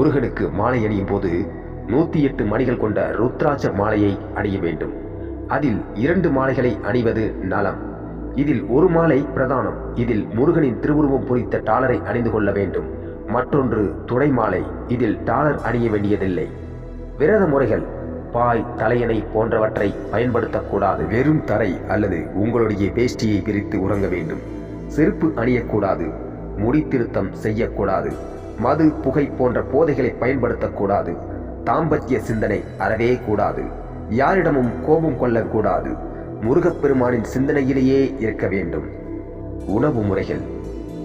முருகனுக்கு மாலை அணியும் போது நூத்தி எட்டு மணிகள் கொண்ட ருத்ராட்ச மாலையை அணிய வேண்டும். அதில் இரண்டு மாலைகளை அணிவது நலம். இதில் ஒரு மாலை பிரதானம். இதில் முருகனின் திருவுருவம் பொறித்த டாலரை அணிந்து கொள்ள வேண்டும். மற்றொன்று துணை மாலை. இதில் டாலர் அணிய வேண்டியதில்லை. விரத முறைகள். பாய் தலையணை போன்றவற்றை பயன்படுத்தக்கூடாது. வெறும் தரை அல்லது உங்களுடைய வேஷ்டியை பிரித்து உறங்க வேண்டும். செருப்பு அணியக்கூடாது. முடித்திருத்தம் செய்யக்கூடாது. மது புகை போன்ற போதைகளை பயன்படுத்தக்கூடாது. தாம்பத்திய சிந்தனை அறவே கூடாது. யாரிடமும் கோபம் கொள்ளக்கூடாது. முருகப்பெருமானின் சிந்தனையிலேயே இருக்க வேண்டும். உணவு முறைகள்.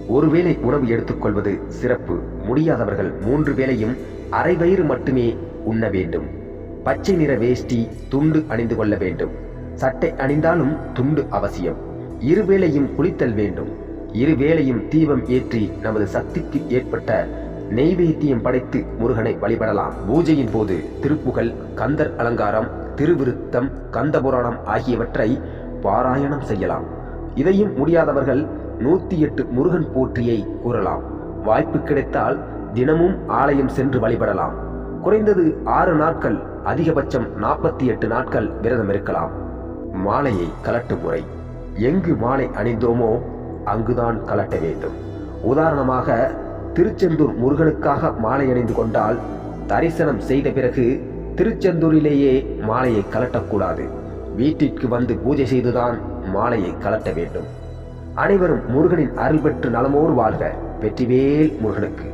ஒருவேளை உணவு எடுத்துக்கொள்வது சிறப்பு. முடியாதவர்கள் மூன்று வேளையும் அரை வயிறு மட்டுமே உண்ண வேண்டும். பச்சை நிற வேஷ்டி துண்டு அணிந்து கொள்ள வேண்டும். சட்டை அணிந்தாலும் துண்டு அவசியம். இருவேளையும் குளித்தல் வேண்டும். இருவேளையும் தீபம் ஏற்றி நமது சக்திக்கு ஏற்பட்ட நெய்வேத்தியம் படைத்து முருகனை வழிபடலாம். பூஜையின் போது திருப்புகழ் கந்தர் அலங்காரம் திருவிருத்தம் கந்தபுராணம் ஆகியவற்றை பாராயணம் செய்யலாம். இதையும் முடியாதவர்கள் நூற்றி எட்டு முருகன் போற்றியை கூறலாம். வாய்ப்பு கிடைத்தால் தினமும் ஆலயம் சென்று வழிபடலாம். குறைந்தது ஆறு நாட்கள் அதிகபட்சம் நாற்பத்தி எட்டு நாட்கள் விரதம் இருக்கலாம். மாலையை கலட்டும் முறை. எங்கு மாலை அணிந்தோமோ அங்குதான் கலட்ட வேண்டும். உதாரணமாக திருச்செந்தூர் முருகனுக்காக மாலை அணிந்து கொண்டால் தரிசனம் செய்த பிறகு திருச்செந்தூரிலேயே மாலையை கலட்டக்கூடாது. வீட்டிற்கு வந்து பூஜை செய்துதான் மாலையை கலட்ட வேண்டும். அனைவரும் முருகனின் அருள் பெற்று நலமோடு வாழ்க. வெற்றிவேல் முருகனுக்கு.